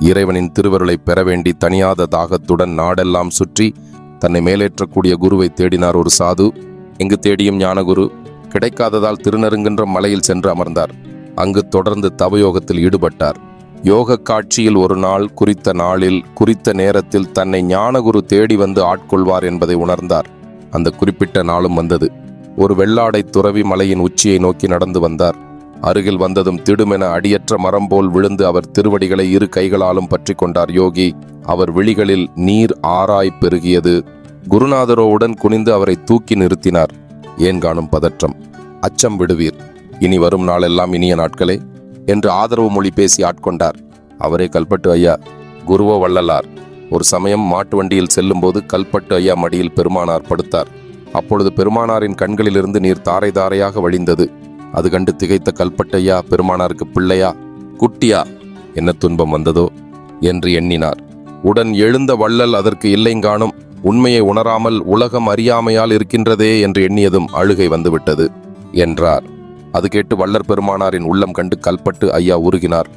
இறைவனின் திருவருளை பெற வேண்டி தனியாத தாகத்துடன் நாடெல்லாம் சுற்றி தன்னை மேலேற்றக்கூடிய குருவை தேடினார் ஒரு சாது. எங்கு தேடியும் ஞானகுரு கிடைக்காததால் திருநருங்கின்ற மலையில் சென்று அமர்ந்தார். அங்கு தொடர்ந்து தவயோகத்தில் ஈடுபட்டார். யோக காட்சியில் ஒரு நாள் குறித்த நாளில் குறித்த நேரத்தில் தன்னை ஞானகுரு தேடி வந்து ஆட்கொள்வார் என்பதை உணர்ந்தார். அந்த குறிப்பிட்ட நாளும் வந்தது. ஒரு வெள்ளாடை துறவி மலையின் உச்சியை நோக்கி நடந்து வந்தார். அருகில் வந்ததும் திடுமென அடியற்ற மரம் போல் விழுந்து அவர் திருவடிகளை இரு கைகளாலும் பற்றி கொண்டார் யோகி. அவர் விழிகளில் நீர் ஆராய் பெருகியது. குருநாதரோவுடன் குனிந்து அவரை தூக்கி நிறுத்தினார். ஏன் காணும் பதற்றம்? அச்சம் விடுவீர். இனி வரும் நாளெல்லாம் இனிய நாட்களே என்று ஆதரவு மொழி பேசி ஆட்கொண்டார். அவரே கல்பட்டு ஐயா குருவோ வள்ளலார். ஒரு சமயம் மாட்டு வண்டியில் செல்லும்போது கல்பட்டு ஐயா மடியில் பெருமானார் படுத்தார். அப்பொழுது பெருமானாரின் கண்களிலிருந்து நீர் தாரை தாரையாக வழிந்தது. அது கண்டு திகைத்த கல்பட்டையா பெருமானாருக்கு பிள்ளையா குட்டியா என்ன துன்பம் வந்ததோ என்று எண்ணினார். உடன் எழுந்த வள்ளல் அதற்கு இல்லைங்காணும் உண்மையை உணராமல் உலகம் அறியாமையால் இருக்கின்றதே என்று எண்ணியதும் அழுகை வந்துவிட்டது என்றார். அது கேட்டு வள்ளற் பெருமானாரின் உள்ளம் கண்டு கல்பட்டு ஐயா உருகினார்.